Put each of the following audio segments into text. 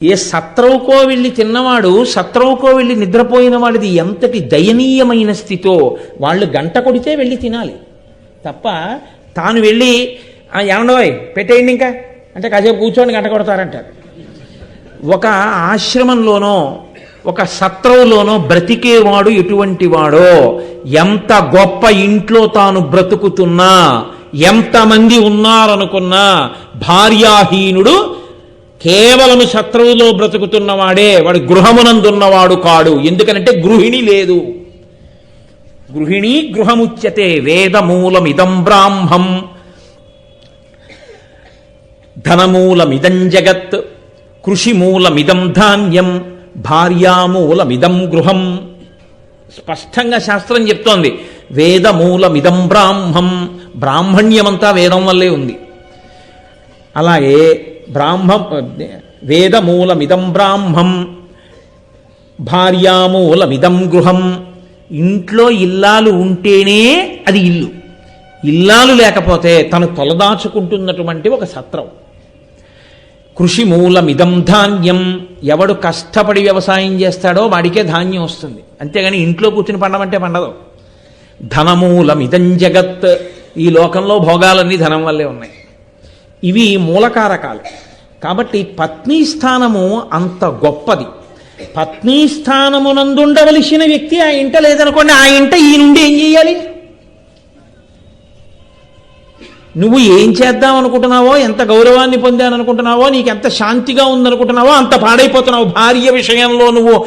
ఏ సత్రవుకో వెళ్ళి తిన్నవాడు సత్రవుకో వెళ్ళి నిద్రపోయిన వాడిది ఎంతటి దయనీయమైన స్థితో వాళ్ళు గంట కొడితే వెళ్ళి తినాలి. తప్ప తాను వెళ్ళి "ఆ, ఏమండోయ్ పెట్టేయండి ఇంకా. అంటే కాసేపు కూర్చొని గంట కొడతారంటారు ఒక ఆశ్రమంలోనో ఒక సత్రవులోనో బ్రతికేవాడు ఎటువంటి వాడో? ఎంత గొప్ప ఇంట్లో తాను బ్రతుకుతున్నా ఎంతమంది ఉన్నారనుకున్నా భార్యాహీనుడు కేవలం శత్రువులో బ్రతుకుతున్నవాడే వాడు గృహమునందున్నవాడు కాడు. ఎందుకనంటే గృహిణి లేదు. గృహిణీ గృహముచ్యతే వేదమూలమిదం బ్రాహ్మం. ధనమూలమిదం జగత్ కృషిమూలమిదం ధాన్యం భార్యామూలమిదం గృహం. స్పష్టంగా శాస్త్రం చెప్తోంది. వేదమూలమిదం బ్రాహ్మం. బ్రాహ్మణ్యమంతా వేదం వల్లే ఉంది. అలాగే బ్రాహ్మ వేదమూలమిదం బ్రాహ్మం భార్యామూలమిదం గృహం. ఇంట్లో ఇల్లాలు ఉంటేనే అది ఇల్లు. ఇల్లాలు లేకపోతే తను తొలదాచుకుంటున్నటువంటి ఒక సత్రం. కృషి మూలమిదం ధాన్యం. ఎవడు కష్టపడి వ్యవసాయం చేస్తాడో వాడికే ధాన్యం వస్తుంది. అంతేగాని ఇంట్లో కూర్చుని పండమంటే పండదు. ధనమూలమిదం జగత్. ఈ లోకంలో భోగాలన్నీ ధనం వల్లే ఉన్నాయి. ఇవి మూలకారకాలు. కాబట్టి పత్ని స్థానము అంత గొప్పది. పత్ని స్థానమునందుండవలసిన వ్యక్తి ఆ ఇంట లేదనుకోండి ఆ ఇంట ఈ నుండి ఏం చేయాలి? నువ్వు ఏం చేద్దాం అనుకుంటున్నావో ఎంత గౌరవాన్ని పొందాననుకుంటున్నావో నీకు ఎంత శాంతిగా ఉందనుకుంటున్నావో అంత పాడైపోతున్నావు. భార్య విషయంలో నువ్వు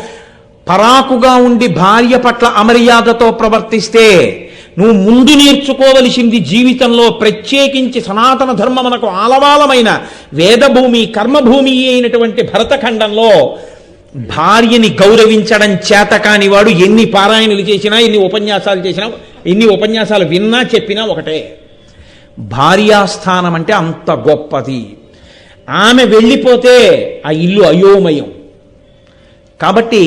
పరాకుగా ఉండి భార్య పట్ల అమర్యాదతో ప్రవర్తిస్తే నువ్వు ముందు నేర్చుకోవలసింది జీవితంలో ప్రత్యేకించి సనాతన ధర్మమునకు ఆలవాలమైన వేదభూమి కర్మభూమి అయినటువంటి భరతఖండంలో భార్యని గౌరవించడం చేత కాని వాడు ఎన్ని పారాయణలు చేసినా ఎన్ని ఉపన్యాసాలు చేసినా ఎన్ని ఉపన్యాసాలు విన్నా చెప్పినా ఒకటే. భార్యాస్థానం అంటే అంత గొప్పది. ఆమె వెళ్ళిపోతే ఆ ఇల్లు అయోమయం. కాబట్టి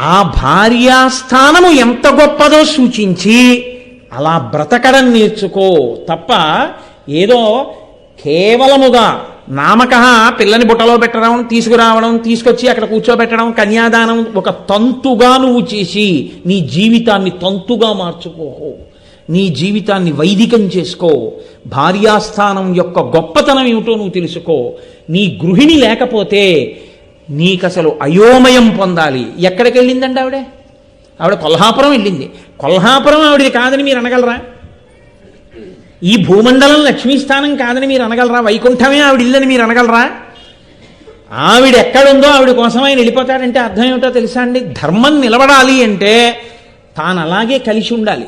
ఆ భార్యాస్థానము ఎంత గొప్పదో సూచించి అలా బ్రతకడం నేర్చుకో తప్ప ఏదో కేవలముగా నామక పిల్లని బుట్టలో పెట్టడం తీసుకురావడం తీసుకొచ్చి అక్కడ కూర్చోబెట్టడం కన్యాదానం ఒక తంతుగా నువ్వు చేసి నీ జీవితాన్ని తంతుగా మార్చుకోహో నీ జీవితాన్ని వైదికం చేసుకో. భార్యాస్థానం యొక్క గొప్పతనం ఏమిటో నువ్వు తెలుసుకో. నీ గృహిణి లేకపోతే నీకు అసలు అయోమయం పొందాలి. ఎక్కడికి వెళ్ళిందండి ఆవిడ? ఆవిడ కొల్హాపురం వెళ్ళింది. కొల్హాపురం ఆవిడది కాదని మీరు అనగలరా? ఈ భూమండలం లక్ష్మీస్థానం కాదని మీరు అనగలరా? వైకుంఠమే ఆవిడ ఇల్లని మీరు అనగలరా? ఆవిడ ఎక్కడుందో ఆవిడ కోసం ఆయన వెళ్ళిపోతాడంటే అర్థం ఏమిటో తెలుసా అండి? ధర్మం నిలబడాలి అంటే తాను అలాగే కలిసి ఉండాలి.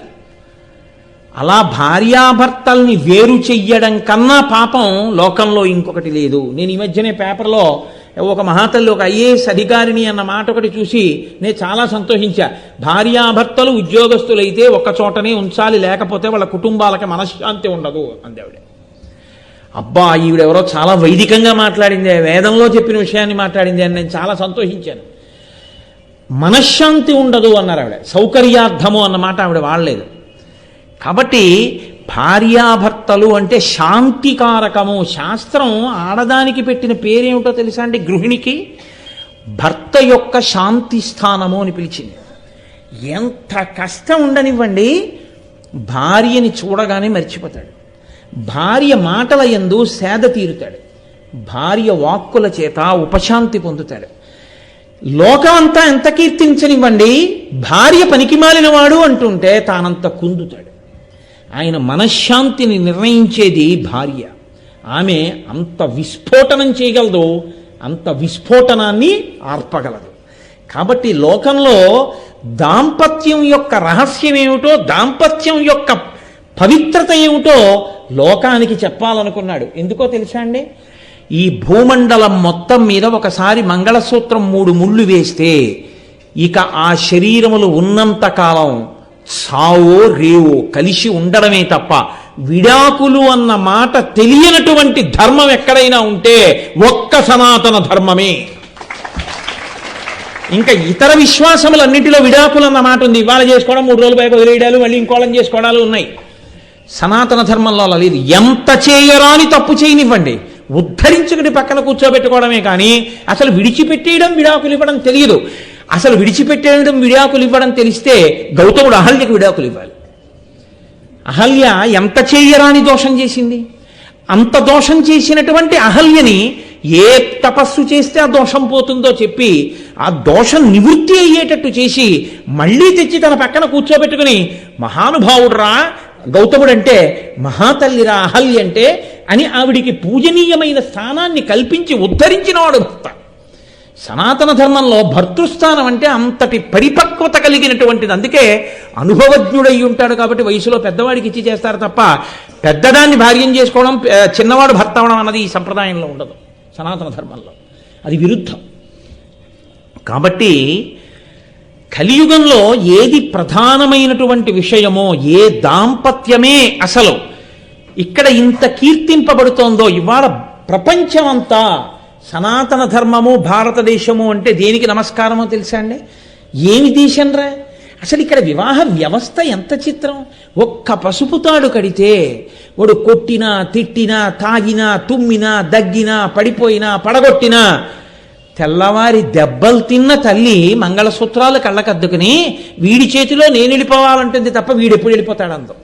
అలా భార్యాభర్తల్ని వేరు చెయ్యడం కన్నా పాపం లోకంలో ఇంకొకటి లేదు. నేను ఈ మధ్యనే పేపర్లో ఒక మహాతల్లి ఒక ఐఏఎస్ అధికారిని అన్న మాట ఒకటి చూసి నేను చాలా సంతోషించా. భార్యాభర్తలు ఉద్యోగస్తులైతే ఒక్క చోటనే ఉంచాలి లేకపోతే వాళ్ళ కుటుంబాలకి మనశ్శాంతి ఉండదు అందేవిడ అబ్బా ఈవిడెవరో చాలా వైదికంగా మాట్లాడింది వేదంలో చెప్పిన విషయాన్ని మాట్లాడింది అని నేను చాలా సంతోషించాను. మనశ్శాంతి ఉండదు అన్నారు ఆవిడ. సౌకర్యార్థము అన్న మాట ఆవిడ వాడలేదు. కాబట్టి భార్యాభర్తలు అంటే శాంతికారకము. శాస్త్రం ఆడదానికి పెట్టిన పేరేమిటో తెలుసా అండి గృహిణికి? భర్త యొక్క శాంతి స్థానము అని పిలిచింది. ఎంత కష్టం ఉండనివ్వండి భార్యని చూడగానే మర్చిపోతాడు. భార్య మాటల యందు సేద తీరుతాడు. భార్య వాక్కుల చేత ఉపశాంతి పొందుతాడు. లోకమంతా ఎంత కీర్తించనివ్వండి భార్య పనికిమాలినవాడు అంటుంటే తానంత కుందుతాడు. ఆయన మనశ్శాంతిని నిర్ణయించేది భార్య. ఆమె అంత విస్ఫోటనం చేయగలదు అంత విస్ఫోటనాన్ని ఆర్పగలదు. కాబట్టి లోకంలో దాంపత్యం యొక్క రహస్యం ఏమిటో దాంపత్యం యొక్క పవిత్రత ఏమిటో లోకానికి చెప్పాలనుకున్నాడు. ఎందుకో తెలుసా అండి? ఈ భూమండలం మొత్తం మీద ఒకసారి మంగళసూత్రం మూడు ముళ్ళు వేస్తే ఇక ఆ శరీరములు ఉన్నంత కాలం సావో రేవో కలిసి ఉండడమే తప్ప విడాకులు అన్న మాట తెలియనటువంటి ధర్మం ఎక్కడైనా ఉంటే ఒక్క సనాతన ధర్మమే. ఇంకా ఇతర విశ్వాసములన్నింటిలో విడాకులు అన్న మాట ఉంది. ఇవాళ చేసుకోవడం మూడు రోజులు పైకి వదిలేయడాలు మళ్ళీ ఇంకోళ్ళని చేసుకోవడాలు ఉన్నాయి. సనాతన ధర్మంలో అలా లేదు. ఎంత చేయరాని తప్పు చేయనివ్వండి. ఉద్ధరించుకుని పక్కన కూర్చోబెట్టుకోవడమే కానీ అసలు విడిచిపెట్టేయడం విడాకులు ఇవ్వడం తెలియదు. అసలు విడిచిపెట్టేయడం విడాకులు ఇవ్వడం తెలిస్తే గౌతముడు అహల్యకు విడాకులు ఇవ్వాలి. అహల్య ఎంత చేయరాని దోషం చేసింది? అంత దోషం చేసినటువంటి అహల్యని ఏ తపస్సు చేస్తే ఆ దోషం పోతుందో చెప్పి ఆ దోషం నివృత్తి అయ్యేటట్టు చేసి మళ్ళీ తెచ్చి తన పక్కన కూర్చోబెట్టుకుని మహానుభావుడురా గౌతముడంటే మహాతల్లిరా అహల్య అంటే అని ఆవిడికి పూజనీయమైన స్థానాన్ని కల్పించి ఉద్ధరించినవాడు భర్త సనాతన ధర్మంలో భర్తృస్థానం అంటే అంతటి పరిపక్వత కలిగినటువంటిది. అందుకే అనుభవజ్ఞుడై ఉంటాడు కాబట్టి వయసులో పెద్దవాడికి ఇచ్చి చేస్తారు తప్ప పెద్దదాన్ని భార్యం చేసుకోవడం చిన్నవాడు భర్త అవడం అన్నది ఈ సంప్రదాయంలో ఉండదు. సనాతన ధర్మంలో. అది విరుద్ధం. కాబట్టి కలియుగంలో ఏది ప్రధానమైనటువంటి విషయమో ఏ దాంపత్యమే అసలు ఇక్కడ ఇంత కీర్తింపబడుతోందో ఇవాళ ప్రపంచమంతా సనాతన ధర్మము భారతదేశము అంటే దేనికి నమస్కారమో తెలుసా అండి? ఏమి దేశంరా అసలు ఇక్కడ వివాహ వ్యవస్థ ఎంత చిత్రం? ఒక్క పసుపు తాడు కడితే వాడు కొట్టినా తిట్టినా తాగినా తుమ్మినా దగ్గినా పడిపోయినా పడగొట్టినా తెల్లవారి దెబ్బలు తిన్న తల్లి మంగళసూత్రాలు కళ్ళకద్దుకుని వీడి చేతిలో నేను వెళ్ళిపోవాలంటుంది తప్ప వీడెప్పుడు వెళ్ళిపోతాడందో.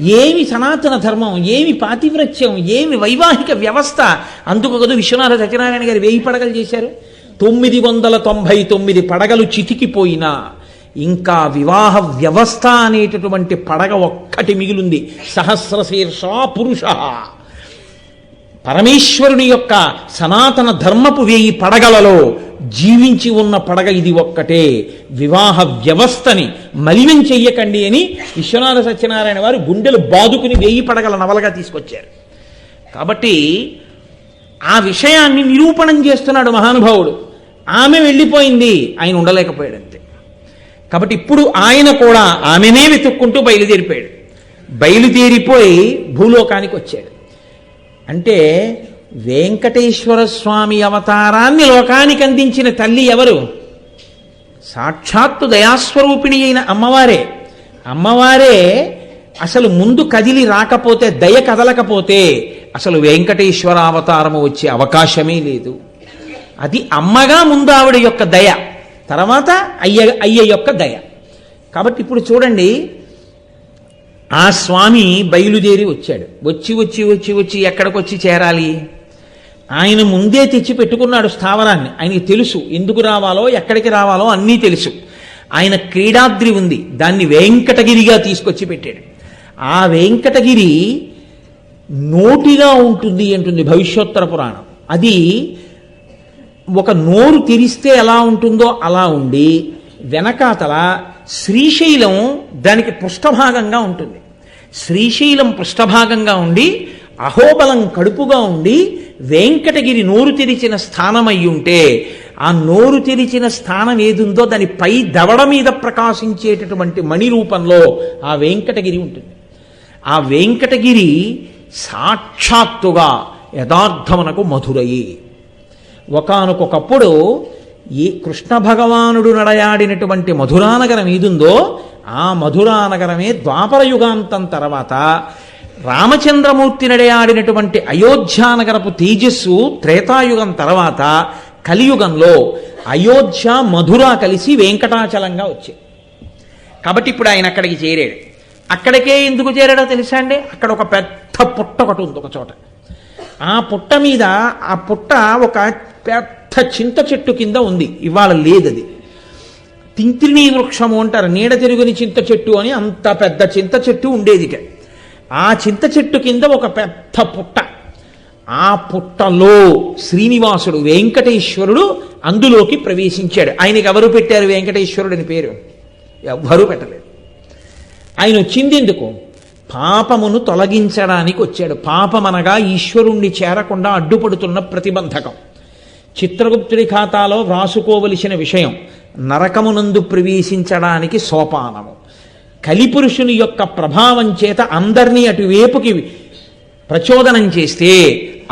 ఏమి సనాతన ధర్మం ఏమి పాతివ్రత్యం ఏమి వైవాహిక వ్యవస్థ? అందుకు కదా విశ్వనాథ సత్యనారాయణ గారు వేయి పడగలు చేశారు. తొమ్మిది వందల తొంభై తొమ్మిది పడగలు చితికిపోయినా ఇంకా వివాహ వ్యవస్థ అనేటటువంటి పడగ ఒక్కటి మిగిలింది. సహస్రశీర్ష పురుష. పరమేశ్వరుని యొక్క సనాతన ధర్మపు వేయి పడగలలో జీవించి ఉన్న పడగ ఇది ఒక్కటే. వివాహ వ్యవస్థని మలినం చెయ్యకండి అని విశ్వనాథ సత్యనారాయణ వారు గుండెలు బాదుకుని వేయి పడగల నవలగా తీసుకొచ్చారు. కాబట్టి ఆ విషయాన్ని నిరూపణం చేస్తున్నాడు మహానుభావుడు. ఆమె వెళ్ళిపోయింది ఆయన ఉండలేకపోయాడు అంతే కాబట్టి ఇప్పుడు ఆయన కూడా ఆమెనే వెతుక్కుంటూ బయలుదేరిపోయాడు. బయలుదేరిపోయి భూలోకానికి వచ్చాడు. అంటే వెంకటేశ్వర స్వామి అవతారాన్ని లోకానికి అందించిన తల్లి ఎవరు? సాక్షాత్తు దయాస్వరూపిణి అయిన అమ్మవారే. అమ్మవారే అసలు ముందు కదిలి రాకపోతే దయ కదలకపోతే అసలు వెంకటేశ్వర అవతారము వచ్చే అవకాశమే లేదు. అది అమ్మగా ముందు ఆవిడ యొక్క దయ తర్వాత అయ్య అయ్య యొక్క దయ. కాబట్టి ఇప్పుడు చూడండి ఆ స్వామి బయలుదేరి వచ్చాడు. వచ్చి వచ్చి వచ్చి వచ్చి ఎక్కడికొచ్చి చేరాలి? ఆయన ముందే తెచ్చి పెట్టుకున్నాడు స్థావరాన్ని. ఆయనకి తెలుసు ఎందుకు రావాలో ఎక్కడికి రావాలో అన్నీ తెలుసు. ఆయన క్రీడాద్రి ఉంది. దాన్ని వెంకటగిరిగా తీసుకొచ్చి పెట్టాడు. ఆ వెంకటగిరి నోటిగా ఉంటుంది అంటుంది భవిష్యోత్తర పురాణం. అది ఒక నోరు తెరిస్తే ఎలా ఉంటుందో అలా ఉండి వెనకాతల శ్రీశైలం దానికి పృష్ఠభాగంగా ఉంటుంది. శ్రీశైలం పృష్ఠభాగంగా ఉండి అహోబలం కడుపుగా ఉండి వెంకటగిరి నోరు తెరిచిన స్థానం ఉంటే ఆ నోరు తెరిచిన స్థానం ఏదుందో దాని పై దవడ మీద ప్రకాశించేటటువంటి మణి రూపంలో ఆ వెంకటగిరి ఉంటుంది. ఆ వెంకటగిరి సాక్షాత్తుగా యథార్థమునకు మధురయి. ఒకనకొకప్పుడు ఈ కృష్ణ భగవానుడు నడయాడినటువంటి మధురానగరం ఏదుందో ఆ మధురానగరమే ద్వాపర యుగాంతం తర్వాత రామచంద్రమూర్తి నడయాడినటువంటి అయోధ్యానగరపు తేజస్సు త్రేతాయుగం తర్వాత కలియుగంలో అయోధ్య మధుర కలిసి వెంకటాచలంగా వచ్చాయి కాబట్టి ఇప్పుడు ఆయన అక్కడికి చేరాడు. అక్కడికే ఎందుకు చేరాడో తెలుసా అండి? అక్కడ ఒక పెద్ద పుట్ట ఒకటి ఉంది ఒక చోట. ఆ పుట్ట మీద ఆ పుట్ట ఒక పెద్ద చింత చెట్టు కింద ఉంది. ఇవాళ లేదది. తింత్రిణీ వృక్షము అంటారు. నీడ తిరుగుని చింత చెట్టు అని అంత పెద్ద చింత చెట్టు ఉండేదిట ఆ చింత చెట్టు కింద ఒక పెద్ద పుట్ట. ఆ పుట్టలో శ్రీనివాసుడు వెంకటేశ్వరుడు అందులోకి ప్రవేశించాడు. ఆయనకి ఎవరు పెట్టారు వెంకటేశ్వరుడు అని పేరు? ఎవ్వరూ పెట్టలేదు. ఆయన వచ్చింది ఎందుకు? పాపమును తొలగించడానికి వచ్చాడు. పాపమనగా ఈశ్వరుణ్ణి చేరకుండా అడ్డుపడుతున్న ప్రతిబంధకం. చిత్రగుప్తుడి ఖాతాలో వ్రాసుకోవలసిన విషయం నరకమునందు ప్రవేశించడానికి సోపానము. కలిపురుషుని యొక్క ప్రభావం చేత అందరినీ అటువైపుకి ప్రచోదనం చేస్తే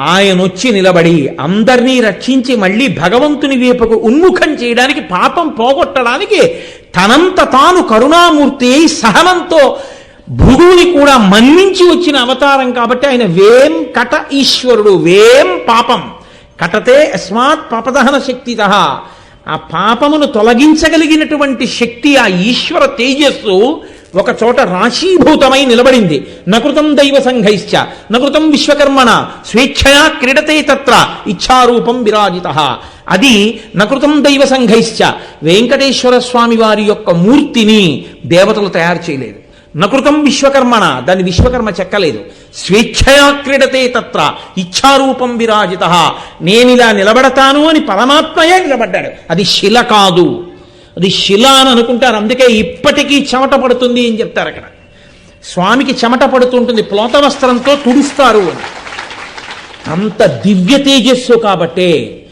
ఆయన వచ్చి నిలబడి అందరినీ రక్షించి మళ్ళీ భగవంతుని వైపుకు ఉన్ముఖం చేయడానికి పాపం పోగొట్టడానికి తనంత తాను కరుణామూర్తి సహనంతో భృగువుని కూడా మన్నించి వచ్చిన అవతారం కాబట్టి ఆయన వేం కట ఈశ్వరుడు వేం పాపం. కటతే అస్మాత్ పాపదహన శక్తిత. ఆ పాపమును తొలగించగలిగినటువంటి శక్తి ఆ ఈశ్వర తేజస్సు ఒక చోట రాశీభూతమై నిలబడింది. నకృతం దైవ సంఘైశ్చ నకృతం విశ్వకర్మణ స్వేచ్ఛయా క్రీడతే తత్ర ఇచ్ఛారూపం విరాజిత. అది నకృతం దైవ సంఘైశ్చ వెంకటేశ్వర స్వామి వారి యొక్క మూర్తిని దేవతలు తయారు చేయలేదు. నకృతం విశ్వకర్మణ. దాన్ని విశ్వకర్మ చెక్కలేదు. స్వేచ్ఛయా క్రీడతే తత్ర. ఇచ్ఛారూపం విరాజిత. నేనిలా నిలబడతాను అని పరమాత్మయే నిలబడ్డాడు. అది శిల కాదు. అది శిల అని అనుకుంటారు. అందుకే ఇప్పటికీ చెమట పడుతుంది అని చెప్తారు అక్కడ. స్వామికి చెమట పడుతుంటుంది. ప్లోత వస్త్రంతో తుడుస్తారు అని. అంత దివ్య తేజస్సు కాబట్టే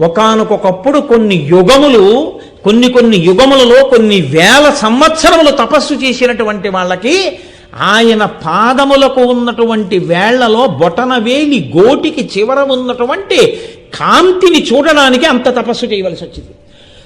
ఒకనకొకప్పుడు కొన్ని యుగములు కొన్ని కొన్ని యుగములలో కొన్ని వేల సంవత్సరములు తపస్సు చేసినటువంటి వాళ్ళకి ఆయన పాదములకు ఉన్నటువంటి వేళ్ళలో బొటన వేలి గోటికి చివర ఉన్నటువంటి కాంతిని చూడడానికి అంత తపస్సు చేయవలసి వచ్చింది.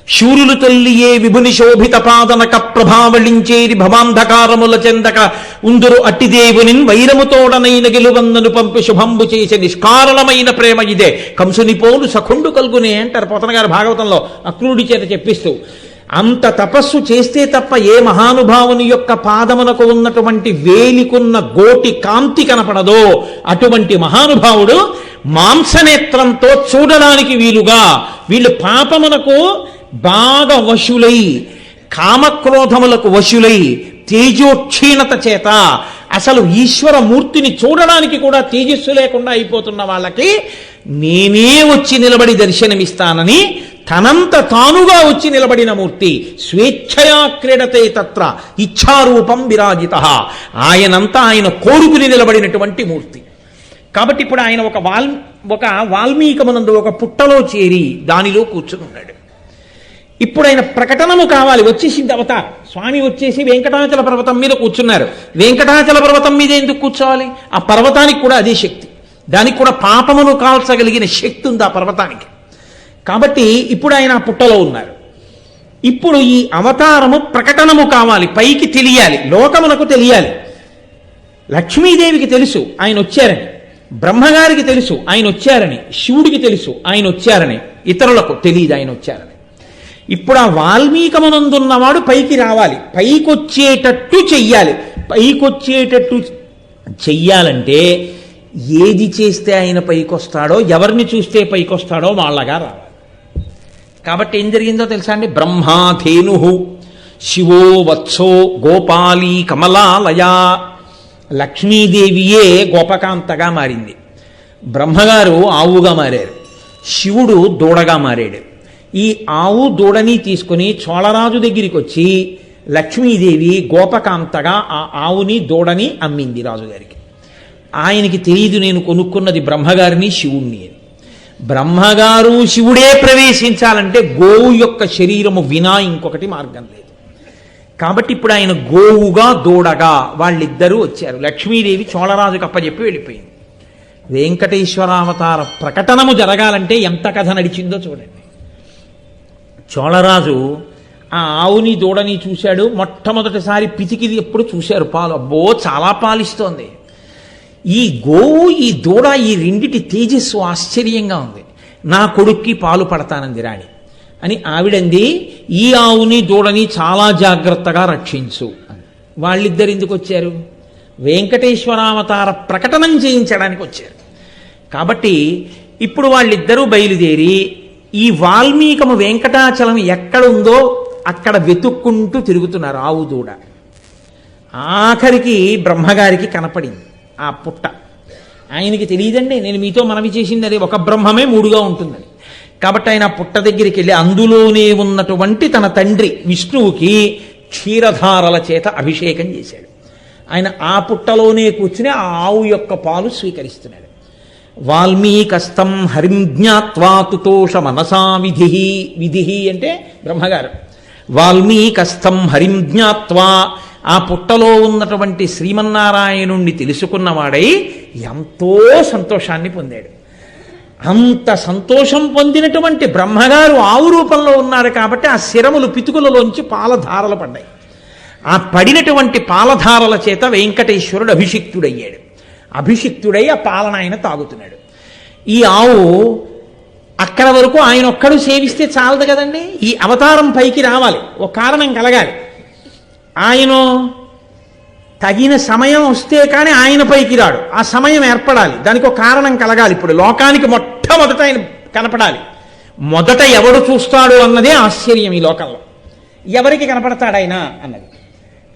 శూరులు తల్లియే విభుని శోభిత పాదనక ప్రభావళించేరి భవాంధకారముల చెందక ఉందురు అట్టిదేవునిన్ వైరముతోడనైన గెలువందను పంపి శుభంబు చేసే నిష్కారణమైన ప్రేమ ఇదే. కంసుని పోలు సఖుండు కలుగునే అంటారు పోతన గారు భాగవతంలో అక్రూడి చేత చెప్పిస్తూ. అంత తపస్సు చేస్తే తప్ప ఏ మహానుభావుని యొక్క పాదమునకు ఉన్నటువంటి వేలికున్న గోటి కాంతి కనపడదో అటువంటి మహానుభావుడు మాంసనేత్రంతో చూడడానికి వీలుగా వీళ్ళు పాపమునకు బాగా వశులై కామక్రోధములకు వశులై తేజోక్షీణత చేత అసలు ఈశ్వర మూర్తిని చూడడానికి కూడా తేజస్సు లేకుండా అయిపోతున్న వాళ్ళకి నేనే వచ్చి నిలబడి దర్శనమిస్తానని తనంత తానుగా వచ్చి నిలబడిన మూర్తి స్వేచ్ఛయా క్రీడతే తత్ర ఇచ్ఛారూపం విరాజిత. ఆయనంతా ఆయన కోరుకుని నిలబడినటువంటి మూర్తి. కాబట్టి ఇప్పుడు ఆయన ఒక వాల్ ఒక వాల్మీకమునందు ఒక పుట్టలో చేరి దానిలో కూర్చుని ఉన్నాడు ఇప్పుడు ఆయన ప్రకటనము కావాలి. వచ్చేసింది అవతారం స్వామి వచ్చేసి వెంకటాచల పర్వతం మీద కూర్చున్నారు. వెంకటాచల పర్వతం మీద ఎందుకు కూర్చోవాలి? ఆ పర్వతానికి కూడా అదే శక్తి. దానికి కూడా పాపమును కాల్చగలిగిన శక్తి ఉంది ఆ పర్వతానికి. కాబట్టి ఇప్పుడు ఆయన పుట్టలో ఉన్నారు. ఇప్పుడు ఈ అవతారము ప్రకటనము కావాలి. పైకి తెలియాలి. లోకమునకు తెలియాలి. లక్ష్మీదేవికి తెలుసు ఆయన వచ్చారని. బ్రహ్మగారికి తెలుసు ఆయన వచ్చారని. శివుడికి తెలుసు ఆయన వచ్చారని. ఇతరులకు తెలియదు ఆయన వచ్చారని. ఇప్పుడు ఆ వాల్మీకమునందున్నవాడు పైకి రావాలి. పైకొచ్చేటట్టు చెయ్యాలి. పైకొచ్చేటట్టు చెయ్యాలంటే ఏది చేస్తే ఆయన పైకొస్తాడో ఎవరిని చూస్తే పైకొస్తాడో వాళ్ళగా రావాలి. కాబట్టి ఏం జరిగిందో తెలుసా అండి? బ్రహ్మాధేను శివో వత్సో గోపాలి కమలాలయ లక్ష్మీదేవియే గోపకాంతగా మారింది. బ్రహ్మగారు ఆవుగా మారారు. శివుడు దూడగా మారాడు. ఈ ఆవు దూడని తీసుకుని చోళరాజు దగ్గరికి వచ్చి లక్ష్మీదేవి గోపకాంతగా ఆ ఆవుని దూడని అమ్మింది రాజుగారికి. ఆయనకి తెలియదు నేను కొనుక్కున్నది బ్రహ్మగారిని శివుణ్ణి అని. బ్రహ్మగారు శివుడే ప్రవేశించాలంటే గోవు యొక్క శరీరము వినా ఇంకొకటి మార్గం లేదు. కాబట్టి ఇప్పుడు ఆయన గోవుగా దూడగా వాళ్ళిద్దరూ వచ్చారు. లక్ష్మీదేవి చోళరాజుకు అప్పచెప్పి వెళ్ళిపోయింది. వెంకటేశ్వరావతార ప్రకటనము జరగాలంటే ఎంత కథ నడిచిందో చూడండి. చోళరాజు ఆ ఆవుని దూడని చూశాడు. మొట్టమొదటిసారి పితికిది ఎప్పుడు చూశారు. పాలు అబ్బో చాలా పాలిస్తోంది. ఈ గోవు ఈ దూడ ఈ రెండిటి తేజస్సు ఆశ్చర్యంగా ఉంది. నా కొడుక్కి పాలు పడతానంది రాణి. అని ఆవిడంది ఈ ఆవుని దూడని చాలా జాగ్రత్తగా రక్షించు. వాళ్ళిద్దరు ఎందుకు వచ్చారు? వెంకటేశ్వరావతార ప్రకటనం చేయించడానికి వచ్చారు. కాబట్టి ఇప్పుడు వాళ్ళిద్దరూ బయలుదేరి ఈ వాల్మీకము వెంకటాచలం ఎక్కడుందో అక్కడ వెతుక్కుంటూ తిరుగుతున్నారు ఆవు దూడ. ఆఖరికి బ్రహ్మగారికి కనపడింది ఆ పుట్ట. ఆయనకి తెలియదండి నేను మీతో మనవి చేసింది అది ఒక బ్రహ్మమే మూడుగా ఉంటుందని. కాబట్టి ఆయన పుట్ట దగ్గరికి వెళ్ళి అందులోనే ఉన్నటువంటి తన తండ్రి విష్ణువుకి క్షీరధారల చేత అభిషేకం చేశాడు. ఆయన ఆ పుట్టలోనే కూర్చుని ఆ ఆవు యొక్క పాలు స్వీకరిస్తున్నాడు. వాల్మీకస్తం హరిం జ్ఞాత్వా తుతోష మనసా విధి విధి అంటే బ్రహ్మగారు. వాల్మీకస్థం హరిం జ్ఞాత్వా ఆ పుట్టలో ఉన్నటువంటి శ్రీమన్నారాయణుణ్ణి తెలుసుకున్నవాడై ఎంతో సంతోషాన్ని పొందాడు. అంత సంతోషం పొందినటువంటి బ్రహ్మగారు ఆవు రూపంలో ఉన్నారు కాబట్టి ఆ శిరములు పితుకులలోంచి పాలధారలు పడ్డాయి. ఆ పడినటువంటి పాలధారల చేత వెంకటేశ్వరుడు అభిషిక్తుడయ్యాడు. అభిషిక్తుడై ఆ పాలన ఆయన తాగుతున్నాడు. ఈ ఆవు అక్కడ వరకు ఆయన ఒక్కడు సేవిస్తే చాలదు కదండి? ఈ అవతారం పైకి రావాలి. ఒక కారణం కలగాలి. ఆయన తగిన సమయం వస్తే కానీ ఆయన పైకి రాడు. ఆ సమయం ఏర్పడాలి. దానికి ఒక కారణం కలగాలి. ఇప్పుడు లోకానికి మొట్టమొదట ఆయన కనపడాలి. మొదట ఎవడు చూస్తాడు అన్నదే ఆశ్చర్యం ఈ లోకంలో. ఎవరికి కనపడతాడు ఆయన అన్నది.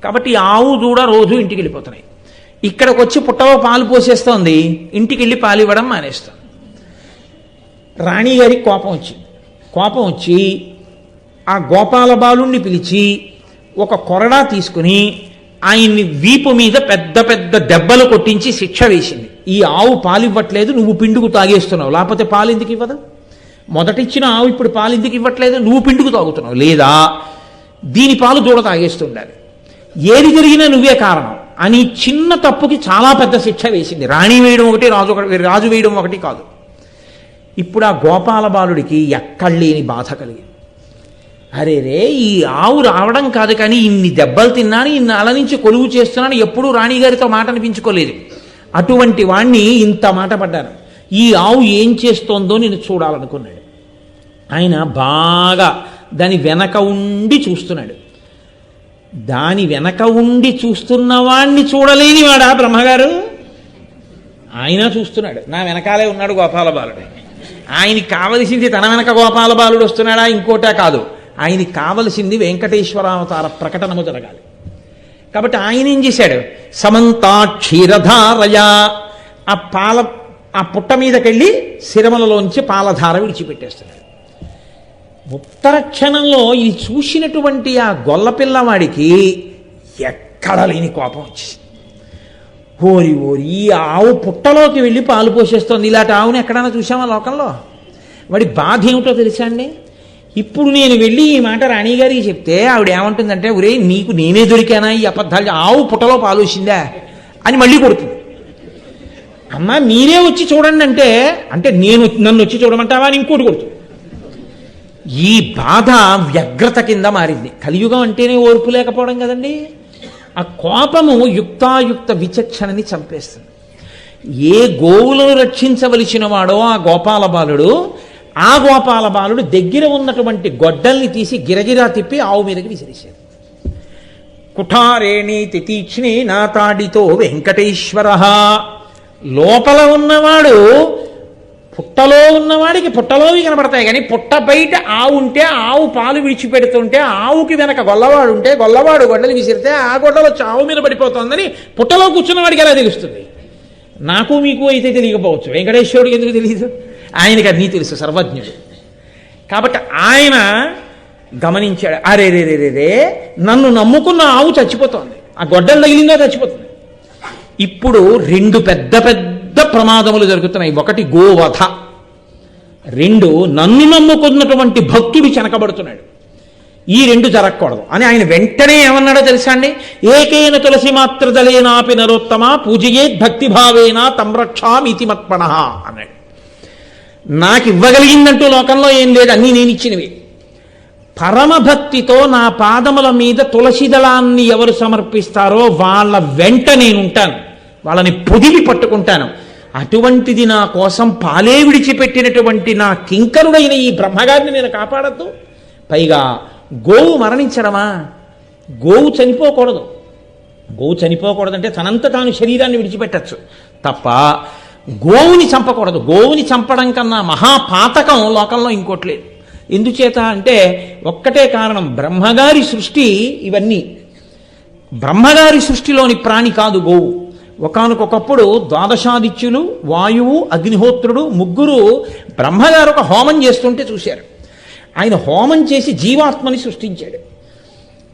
కాబట్టి ఆవు దూడ రోజు ఇంటికి వెళ్ళిపోతున్నాయి. ఇక్కడికి వచ్చి పుట్టవ పాలు పోసేస్తోంది ఇంటికి వెళ్ళి పాలు ఇవ్వడం మానేస్తుంది రాణి గారికి కోపం వచ్చింది కోపం వచ్చి ఆ గోపాల బాలుణ్ణి పిలిచి ఒక కొరడా తీసుకుని ఆయన్ని వీపు మీద పెద్ద పెద్ద దెబ్బలు కొట్టించి శిక్ష వేసింది. ఈ ఆవు పాలు ఇవ్వట్లేదు నువ్వు పిండుకు తాగేస్తున్నావు. లేకపోతే పాలు ఎందుకు ఇవ్వదు? మొదటిచ్చిన ఆవు ఇప్పుడు పాలు ఎందుకు ఇవ్వట్లేదు? నువ్వు పిండుకు తాగుతున్నావు. లేదా దీని పాలు దూడ తాగేస్తుండాలి. ఏది జరిగినా నువ్వే కారణం. అని చిన్న తప్పుకి చాలా పెద్ద శిక్ష వేసింది. రాణి వేయడం ఒకటి రాజు ఒకటి రాజు వేయడం ఒకటి కాదు. ఇప్పుడు ఆ గోపాల బాలుడికి ఎక్కడలేని బాధ కలిగింది. అరే రే ఈ ఆవు రావడం కాదు కానీ ఇన్ని దెబ్బలు తిన్నాను ఇన్ని అల నుంచి కొలువు చేస్తున్నాను ఎప్పుడూ రాణిగారితో మాట అనిపించుకోలేదు. అటువంటి వాణ్ణి ఇంత మాట పడ్డాను ఈ ఆవు ఏం చేస్తోందో నేను చూడాలనుకున్నాడు. ఆయన బాగా దాని వెనక ఉండి చూస్తున్నాడు. దాని వెనక ఉండి చూస్తున్న వాణ్ణి చూడలేని వాడా బ్రహ్మగారు? ఆయన చూస్తున్నాడు. నా వెనకాలే ఉన్నాడు గోపాల బాలుడు ఆయనకి కావలసింది తన వెనక గోపాల బాలుడు వస్తున్నాడా? ఇంకోటా కాదు. ఆయనకి కావలసింది వెంకటేశ్వరావతార ప్రకటనము జరగాలి. కాబట్టి ఆయన ఏం చేశాడు? సమంతా క్షీరధారయ ఆ పాల ఆ పుట్ట మీదకెళ్ళి శిరమలలోంచి పాలధార విడిచిపెట్టేస్తున్నాడు. ఉత్తర క్షణంలో ఇది చూసినటువంటి ఆ గొల్లపిల్లవాడికి ఎక్కడ లేని కోపం వచ్చేసింది. ఓరి ఓరి ఈ ఆవు పుట్టలోకి వెళ్ళి పాలు పోసేస్తోంది. ఇలాంటి ఆవుని ఎక్కడైనా చూసామా లోకంలో? వాడి బాధ ఏమిటో తెలుసా అండి? ఇప్పుడు నేను వెళ్ళి ఈ మాట రాణిగారికి చెప్తే ఆవిడ ఏమంటుందంటే ఒరే నీకు నేనే దొరికానా ఈ అబద్ధాలు? ఆవు పుట్టలో పాలు వచ్చిందా అని మళ్ళీ కొడుతుంది. అమ్మ మీరే వచ్చి చూడండి అంటే అంటే నేను నన్ను వచ్చి చూడమంటావా అని ఇంకోటి కొడుతుంది. ఈ బాధ వ్యగ్రత కింద మారింది. కలియుగం అంటేనే ఓర్పు లేకపోవడం కదండి? ఆ కోపము యుక్తాయుక్త విచక్షణని చంపేస్తుంది. ఏ గోవులను రక్షించవలసిన వాడో ఆ గోపాల బాలుడు ఆ గోపాల బాలుడు దగ్గర ఉన్నటువంటి గొడ్డల్ని తీసి గిరగిరా తిప్పి ఆవు మీదకి విసిరేశాడు కుఠారేణి తితీక్ష్ణి నాతాడితో వెంకటేశ్వర. లోపల ఉన్నవాడు పుట్టలో ఉన్నవాడికి పుట్టలోవి కనబడతాయి కానీ పుట్ట బయట ఆవు ఉంటే ఆవు పాలు విడిచిపెడుతుంటే ఆవుకి వెనక గొల్లవాడు ఉంటే గొల్లవాడు గొడ్డలు విసిరితే ఆ గొడ్డలో వచ్చి ఆవు మీద పడిపోతుందని పుట్టలో కూర్చున్నవాడికి ఎలా తెలుస్తుంది? నాకు మీకు అయితే తెలియకపోవచ్చు. వెంకటేశ్వరుడికి ఎందుకు తెలియదు ఆయనకి అన్నీ తెలుసు సర్వజ్ఞుడు. కాబట్టి ఆయన గమనించాడు అరే రే రే రే రే నన్ను నమ్ముకున్న ఆవు చచ్చిపోతోంది. ఆ గొడ్డలు తగిలిందో చచ్చిపోతుంది? ఇప్పుడు రెండు పెద్ద పెద్ద ప్రమాదములు జరుగుతున్నాయి. ఒకటి గోవధ. రెండు నన్ను నమ్ముకున్నటువంటి భక్తుడు చెనకబడుతున్నాడు ఈ రెండు జరగకూడదు. అని ఆయన వెంటనే ఏమన్నాడో తెలుసా అండి? ఏకేన తులసి మాత్ర దళేనాపి నరోత్తమ పూజయేద్ భక్తిభావేన తమ్రక్షామితి మత్పణ అన్నాడు. నాకు ఇవ్వగలిగిందంటూ లోకంలో ఏం లేదు. అన్నీ నేను ఇచ్చినవి. పరమభక్తితో నా పాదముల మీద తులసి దళాన్ని ఎవరు సమర్పిస్తారో వాళ్ళ వెంట నేనుంటాను వాళ్ళని పొదివి పట్టుకుంటాను. అటువంటిది నా కోసం పాలే విడిచిపెట్టినటువంటి నా కింకరుడైన ఈ బ్రహ్మగారిని నేను కాపాడద్దు. పైగా గోవు మరణించడమా? గోవు చనిపోకూడదు. గోవు చనిపోకూడదంటే తనంత తాను శరీరాన్ని విడిచిపెట్టచ్చు. తప్ప గోవుని చంపకూడదు. గోవుని చంపడం కన్నా మహాపాతకం లోకంలో ఇంకోటి లేదు. ఎందుచేత అంటే ఒక్కటే కారణం. బ్రహ్మగారి సృష్టి ఇవన్నీ. బ్రహ్మగారి సృష్టిలోని ప్రాణి కాదు గోవు. ఒకనకొకప్పుడు ద్వాదశాదిత్యులు వాయువు అగ్నిహోత్రుడు ముగ్గురు బ్రహ్మగారు ఒక హోమం చేస్తుంటే చూశారు. ఆయన హోమం చేసి జీవాత్మని సృష్టించాడు.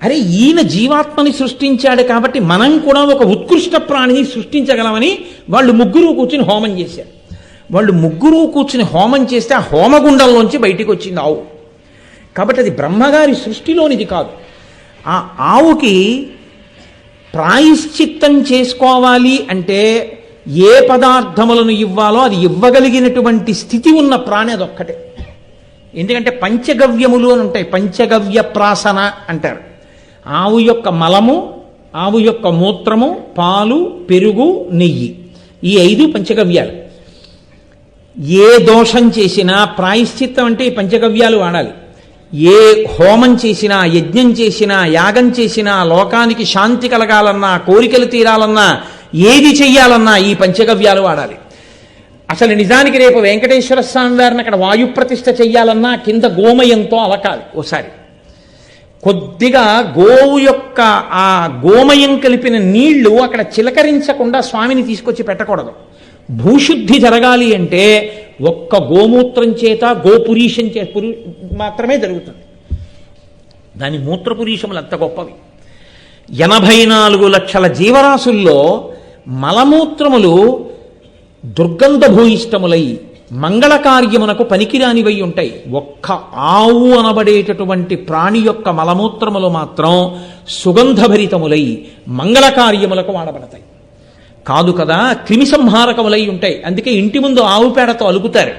అరే ఈయన జీవాత్మని సృష్టించాడు కాబట్టి మనం కూడా ఒక ఉత్కృష్ట ప్రాణిని సృష్టించగలమని వాళ్ళు ముగ్గురు కూర్చుని హోమం చేశారు. వాళ్ళు ముగ్గురు కూర్చుని హోమం చేస్తే ఆ హోమగుండంలోంచి బయటికి వచ్చింది ఆవు. కాబట్టి అది బ్రహ్మగారి సృష్టిలోనిది కాదు. ఆ ఆవుకి ప్రాయశ్చిత్తం చేసుకోవాలి అంటే ఏ పదార్థములను ఇవ్వాలో అది ఇవ్వగలిగినటువంటి స్థితి ఉన్న ప్రాణి అదొక్కటే. ఎందుకంటే పంచగవ్యములు అని ఉంటాయి పంచగవ్య ప్రాసన అంటారు. ఆవు యొక్క మలము ఆవు యొక్క మూత్రము పాలు పెరుగు నెయ్యి. ఈ ఐదు పంచగవ్యాలు. ఏ దోషం చేసినా ప్రాయశ్చిత్తం అంటే ఈ పంచగవ్యాలు వాడాలి. ఏ హోమం చేసినా యజ్ఞం చేసినా యాగం చేసినా లోకానికి శాంతి కలగాలన్నా కోరికలు తీరాలన్నా ఏది చెయ్యాలన్నా ఈ పంచగవ్యాలు వాడాలి. అసలు నిజానికి రేపు వెంకటేశ్వర స్వామి వారిని అక్కడ వాయు ప్రతిష్ఠ చెయ్యాలన్నా కింద గోమయంతో అలకాలి ఓసారి. కొద్దిగా గోవు యొక్క ఆ గోమయం కలిపిన నీళ్ళు అక్కడ చిలకరించకుండా స్వామిని తీసుకొచ్చి పెట్టకూడదు. భూశుద్ధి జరగాలి అంటే ఒక్క గోమూత్రం చేత గోపురీషం చే పురు మాత్రమే జరుగుతుంది. దాని మూత్రపురీషములు అంత గొప్పవి. ఎనభై నాలుగు లక్షల జీవరాశుల్లో మలమూత్రములు దుర్గంధభూయిష్టములై మంగళ కార్యమునకు పనికిరానివై ఉంటాయి. ఒక్క ఆవు అనబడేటటువంటి ప్రాణి యొక్క మలమూత్రములు మాత్రం సుగంధభరితములై మంగళ కార్యములకు వాడబడతాయి. కాదు కదా? క్రిమి సంహారకములై ఉంటాయి. అందుకే ఇంటి ముందు ఆవు పేడతో అలుకుతారు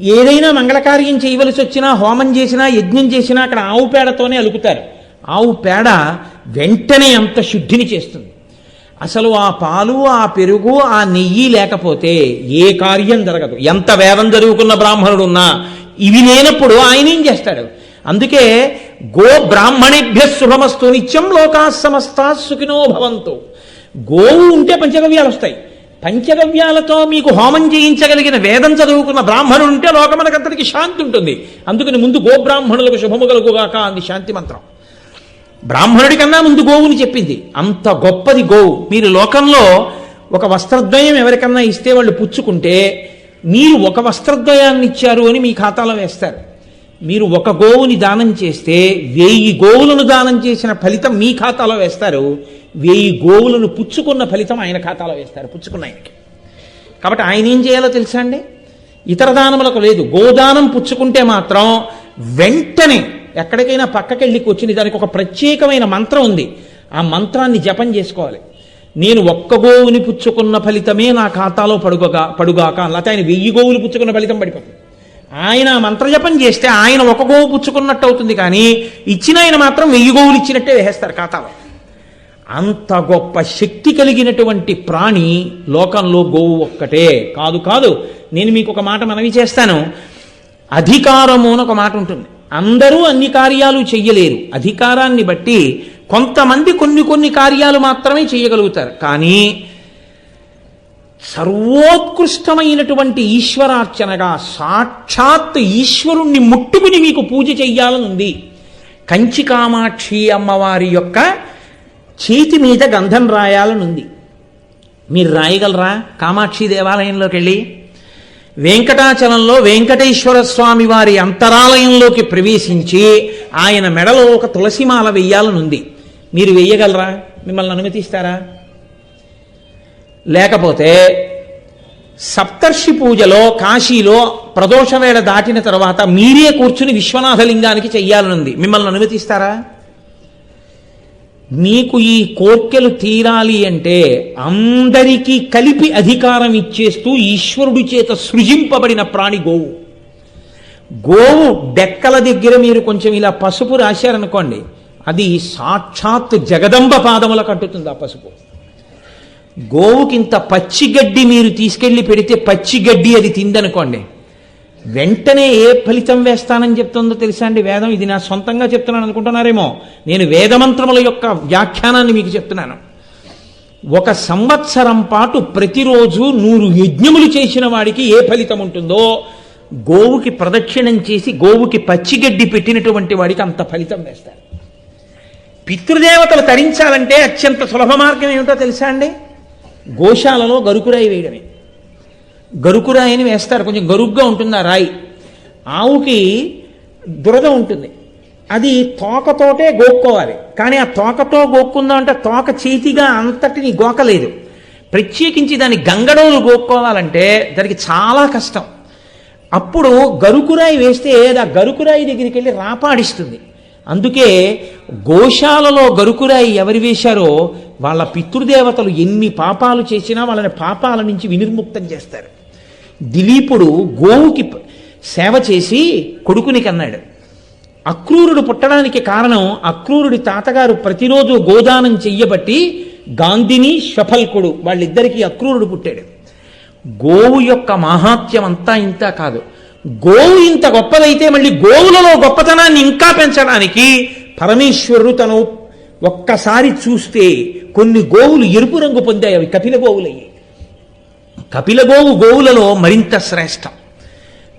ఏదైనా మంగళకార్యం చేయవలసి వచ్చినా హోమం చేసినా యజ్ఞం చేసినా అక్కడ ఆవు పేడతోనే అలుకుతారు ఆవు పేడ వెంటనే అంత శుద్ధిని చేస్తుంది. అసలు ఆ పాలు ఆ పెరుగు ఆ నెయ్యి లేకపోతే ఏ కార్యం జరగదు. ఎంత వేదం జరుగుకున్న బ్రాహ్మణుడు ఉన్నా ఇవి లేనప్పుడు ఆయన ఏం చేస్తాడు? అందుకే గో బ్రాహ్మణేభ్య శుభమస్తు నిత్యం లోకా సమస్త సుఖినో భవంతు. గోవు ఉంటే పంచగవ్యాలు వస్తాయి. పంచగవ్యాలతో మీకు హోమం చేయించగలిగిన వేదం చదువుకున్న బ్రాహ్మణుడు ఉంటే లోకమనకంతటికి శాంతి ఉంటుంది. అందుకని ముందు గోబ్రాహ్మణులకు శుభము కలుగుగాక అంది శాంతి మంత్రం. బ్రాహ్మణుడి కన్నా ముందు గోవుని చెప్పింది. అంత గొప్పది గోవు. మీరు లోకంలో ఒక వస్త్రద్వయం ఎవరికన్నా ఇస్తే వాళ్ళు పుచ్చుకుంటే మీరు ఒక వస్త్రద్వయాన్ని ఇచ్చారు అని మీ ఖాతాలో వేస్తారు. మీరు ఒక గోవుని దానం చేస్తే వెయ్యి గోవులను దానం చేసిన ఫలితం మీ ఖాతాలో వేస్తారు. వెయ్యి గోవులను పుచ్చుకున్న ఫలితం ఆయన ఖాతాలో వేస్తారు పుచ్చుకున్న ఆయనకి. కాబట్టి ఆయన ఏం చేయాలో తెలుసా అండి? ఇతర దానములకు లేదు. గోదానం పుచ్చుకుంటే మాత్రం వెంటనే ఎక్కడికైనా పక్కకెళ్ళి కూర్చుని దానికి ఒక ప్రత్యేకమైన మంత్రం ఉంది. ఆ మంత్రాన్ని జపం చేసుకోవాలి. నేను ఒక్క గోవుని పుచ్చుకున్న ఫలితమే నా ఖాతాలో పడుగగా పడుగాక లేకపోతే ఆయన వెయ్యి గోవులు పుచ్చుకున్న ఫలితం పడిపోతుంది. ఆయన మంత్రజపం చేస్తే ఆయన ఒక గోవు పుచ్చుకున్నట్టు అవుతుంది కానీ ఇచ్చిన ఆయన మాత్రం వెయ్యి గోవులు ఇచ్చినట్టే వేసేస్తారు ఖాతాలో. అంత గొప్ప శక్తి కలిగినటువంటి ప్రాణి లోకంలో గోవు ఒక్కటే. కాదు కాదు. నేను మీకు ఒక మాట మనవి చేస్తాను. అధికారము అని ఒక మాట ఉంటుంది. అందరూ అన్ని కార్యాలు చెయ్యలేరు. అధికారాన్ని బట్టి కొంతమంది కొన్ని కొన్ని కార్యాలు మాత్రమే చేయగలుగుతారు కానీ సర్వోత్కృష్టమైనటువంటి ఈశ్వరార్చనగా సాక్షాత్ ఈశ్వరుణ్ణి ముట్టుకుని మీకు పూజ చెయ్యాలని ఉంది కంచి కామాక్షి అమ్మవారి యొక్క చేతి మీద గంధం రాయాలని ఉంది మీరు రాయగలరా? కామాక్షి దేవాలయంలోకి వెళ్ళి వెంకటాచలంలో వెంకటేశ్వర స్వామి వారి అంతరాలయంలోకి ప్రవేశించి ఆయన మెడలో ఒక తులసిమాల వెయ్యాలనుంది. మీరు వెయ్యగలరా? మిమ్మల్ని అనుమతిస్తారా? లేకపోతే సప్తర్షి పూజలో కాశీలో ప్రదోషవేళ దాటిన తర్వాత మీరే కూర్చుని విశ్వనాథలింగానికి చెయ్యాలనుంది. మిమ్మల్ని అనుమతిస్తారా? మీకు ఈ కోర్కెలు తీరాలి అంటే అందరికీ కలిపి అధికారం ఇచ్చేస్తూ ఈశ్వరుడి చేత సృజింపబడిన ప్రాణి గోవు. గోవు డెక్కల దగ్గర మీరు కొంచెం ఇలా పసుపు రాశారనుకోండి అది సాక్షాత్ జగదంబ పాదముల కట్టుతుంది ఆ పసుపు. గోవుకింత పచ్చిగడ్డి మీరు తీసుకెళ్ళి పెడితే పచ్చిగడ్డి అది తిందనుకోండి. వెంటనే ఏ ఫలితం వేస్తానని చెప్తుందో తెలుసా అండి వేదం? ఇది నా సొంతంగా చెప్తున్నాను అనుకుంటున్నారేమో. నేను వేదమంత్రముల యొక్క వ్యాఖ్యానాన్ని మీకు చెప్తున్నాను. ఒక సంవత్సరం పాటు ప్రతిరోజు నూరు యజ్ఞములు చేసిన వాడికి ఏ ఫలితం ఉంటుందో గోవుకి ప్రదక్షిణం చేసి గోవుకి పచ్చిగడ్డి పెట్టినటువంటి వాడికి అంత ఫలితం వేస్తారు. పితృదేవతలు తరించాలంటే అత్యంత సులభ మార్గం ఏమిటో తెలుసా అండి? గోశాలలో గరుకురాయి వేయడమే. గరుకురాయిని వేస్తారు. కొంచెం గరుగ్గా ఉంటుంది ఆ రాయి. ఆవుకి దురద ఉంటుంది. అది తోకతోటే గోక్కోవాలి. కానీ ఆ తోకతో గోక్కుందాం అంటే తోక చేతిగా అంతటిని గోకలేదు. ప్రత్యేకించి దాని గంగడోలు గోక్కోవాలంటే దానికి చాలా కష్టం. అప్పుడు గరుకురాయి వేస్తే ఆ గరుకురాయి దగ్గరికి వెళ్ళి రాపాడిస్తుంది. అందుకే గోశాలలో గరుకురాయి ఎవరు వేశారో వాళ్ళ పితృదేవతలు ఎన్ని పాపాలు చేసినా వాళ్ళని పాపాల నుంచి వినిర్ముక్తం చేస్తారు. దిలీపుడు గోవుకి సేవ చేసి కొడుకునికి అన్నాడు అక్రూరుడు పుట్టడానికి కారణం అక్రూరుడి తాతగారు ప్రతిరోజు గోదానం చెయ్యబట్టి గాంధిని షఫల్కుడు వాళ్ళిద్దరికీ అక్రూరుడు పుట్టాడు. గోవు యొక్క మహాత్యం అంతా ఇంత కాదు. గోవు ఇంత గొప్పదైతే మళ్ళీ గోవులలో గొప్పతనాన్ని ఇంకా పెంచడానికి పరమేశ్వరుడు తను ఒక్కసారి చూస్తే కొన్ని గోవులు ఎరుపు రంగు పొందాయి అవి కపిల గోవులయ్యాయి కపిల గోవు గోవులలో మరింత శ్రేష్టం.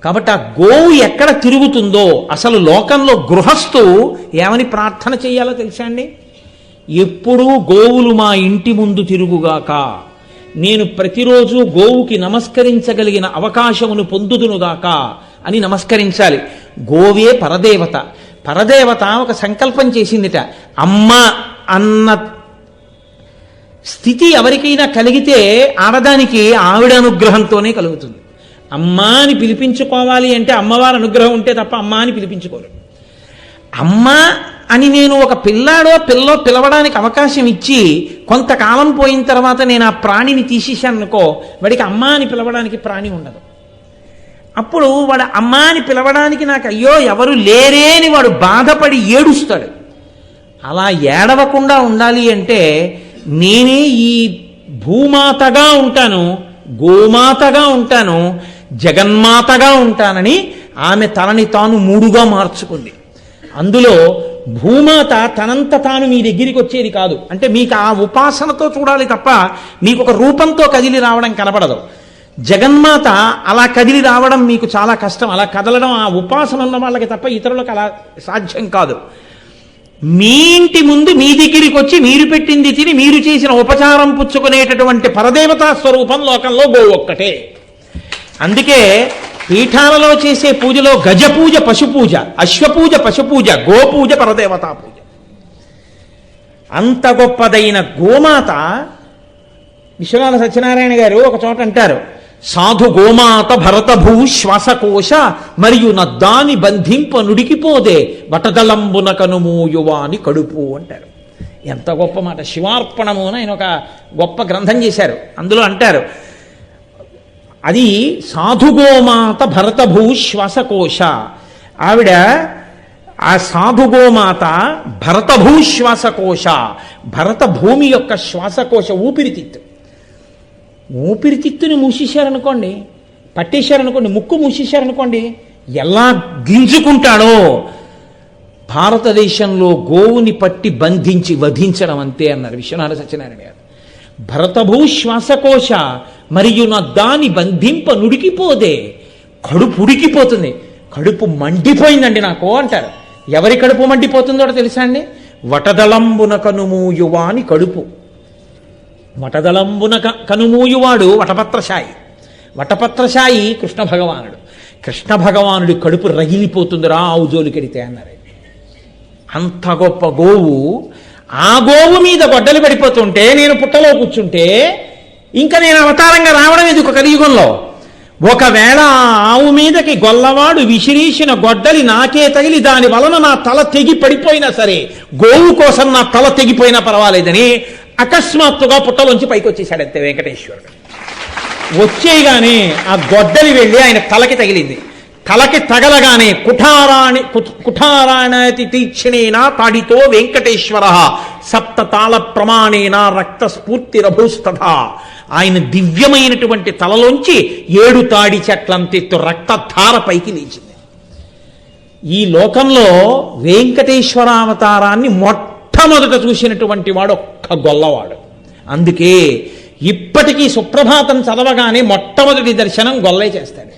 కాబట్టి ఆ గోవు ఎక్కడ తిరుగుతుందో అసలు లోకంలో గృహస్థు ఏమని ప్రార్థన చేయాలో తెలుసా అండి? ఎప్పుడూ గోవులు మా ఇంటి ముందు తిరుగుగాక. నేను ప్రతిరోజు గోవుకి నమస్కరించగలిగిన అవకాశమును పొందుదునుగాక అని నమస్కరించాలి. గోవే పరదేవత. పరదేవత ఒక సంకల్పం చేసిందిట. అమ్మ అన్న స్థితి ఎవరికైనా కలిగితే ఆడదానికి ఆవిడ అనుగ్రహంతోనే కలుగుతుంది. అమ్మా అని పిలిపించుకోవాలి అంటే అమ్మవారి అనుగ్రహం ఉంటే తప్ప అమ్మా అని పిలిపించుకోరు. అమ్మ అని నేను ఒక పిల్లాడో పిల్లో పిలవడానికి అవకాశం ఇచ్చి కొంతకాలం పోయిన తర్వాత నేను ఆ ప్రాణిని తీసేశాను అనుకో వాడికి అమ్మ అని పిలవడానికి ప్రాణి ఉండదు. అప్పుడు వాడు అమ్మ అని పిలవడానికి నాకు అయ్యో ఎవరు లేరే అని వాడు బాధపడి ఏడుస్తాడు. అలా ఏడవకుండా ఉండాలి అంటే నేనే ఈ భూమాతగా ఉంటాను గోమాతగా ఉంటాను జగన్మాతగా ఉంటానని ఆమె తనని తాను మూడుగా మార్చుకుంది. అందులో భూమాత తనంత తాను మీ దగ్గరికి వచ్చేది కాదు. అంటే మీకు ఆ ఉపాసనతో చూడాలి తప్ప మీకు ఒక రూపంతో కదిలి రావడం కనపడదు. జగన్మాత అలా కదిలి రావడం మీకు చాలా కష్టం. అలా కదలడం ఆ ఉపాసన ఉన్న వాళ్ళకి తప్ప ఇతరులకు అలా సాధ్యం కాదు. మీ ఇంటి ముందు మీ దగ్గరికి వచ్చి మీరు పెట్టింది తిని మీరు చేసిన ఉపచారం పుచ్చుకునేటటువంటి పరదేవతా స్వరూపం లోకంలో గో ఒక్కటే. అందుకే పీఠాలలో చేసే పూజలో గజపూజ పశుపూజ అశ్వపూజ పశుపూజ గోపూజ పరదేవతా పూజ. అంత గొప్పదైన గోమాత విశ్వనాథ సత్యనారాయణ గారు ఒక చోట అంటారు సాధు గోమాత భరతభూ శ్వాసకోశ మరియు నద్దాని బంధింప నుడికిపోదే వటదళంబున కనుమూయువాని కడుపు అంటారు. ఎంత గొప్ప మాట. శివార్పణము అని ఆయన ఒక గొప్ప గ్రంథం చేశారు. అందులో అంటారు అది సాధుగోమాత భరతభూ శ్వాసకోశ ఆవిడ ఆ సాధుగోమాత భరతభూ శ్వాసకోశ భరత భూమి యొక్క శ్వాసకోశ ఊపిరితిత్తు. ఊపిరితిత్తుని మూసేశారనుకోండి పట్టేశారనుకోండి ముక్కు మూసేశారనుకోండి ఎలా గింజుకుంటాడో. భారతదేశంలో గోవుని పట్టి బంధించి వధించడం అంతే అన్నారు విశ్వనాథ సత్యనారాయణ గారు. భరతభూ శ్వాసకోశ మరియు నా దాని బంధింప నుడికిపోదే. కడుపు ఉడికిపోతుంది. కడుపు మండిపోయిందండి నాకు అంటారు. ఎవరి కడుపు మండిపోతుందో తెలుసా అండి? వటదళంబున కనుమూయువాని కడుపు. వటదళంబున క- కనుమూయువాడు వటపత్రశాయి. వటపత్రశాయి కృష్ణ భగవానుడు. కృష్ణ భగవానుడి కడుపు రగిలిపోతుందిరా ఆవు జోలికెడితే అన్నారు. అంత గొప్ప గోవు. ఆ గోవు మీద గొడ్డలు పడిపోతుంటే నేను పుట్టలో కూర్చుంటే ఇంకా నేను అవతారంగా రావడం ఎందుకు కలియుగంలో? ఒకవేళ ఆవు మీదకి గొల్లవాడు విసిరీసిన గొడ్డలి నాకే తగిలి దాని వలన నా తల తెగి పడిపోయినా సరే గోవు కోసం నా తల తెగిపోయినా పర్వాలేదని అకస్మాత్తుగా పుట్టలోంచి పైకి వచ్చేసాడంతే వెంకటేశ్వరుడు. వచ్చేయగానే ఆ గొడ్డలి వెళ్ళి ఆయన తలకి తగిలింది. తలకి తగలగానే కుఠారాణి కుఠారాణతి తీక్షణేన తాడితో వెంకటేశ్వర సప్త తాళ ప్రమాణేనా రక్త స్ఫూర్తిరభూస్తథ ఆయన దివ్యమైనటువంటి తలలోంచి ఏడు తాడి చెట్లంతెత్తు రక్తధార పైకి లేచింది. ఈ లోకంలో వెంకటేశ్వరావతారాన్ని మొట్టమొదట చూసినటువంటి వాడు ఒక్క గొల్లవాడు. అందుకే ఇప్పటికీ సుప్రభాతం చదవగానే మొట్టమొదటి దర్శనం గొల్లే చేస్తాడు.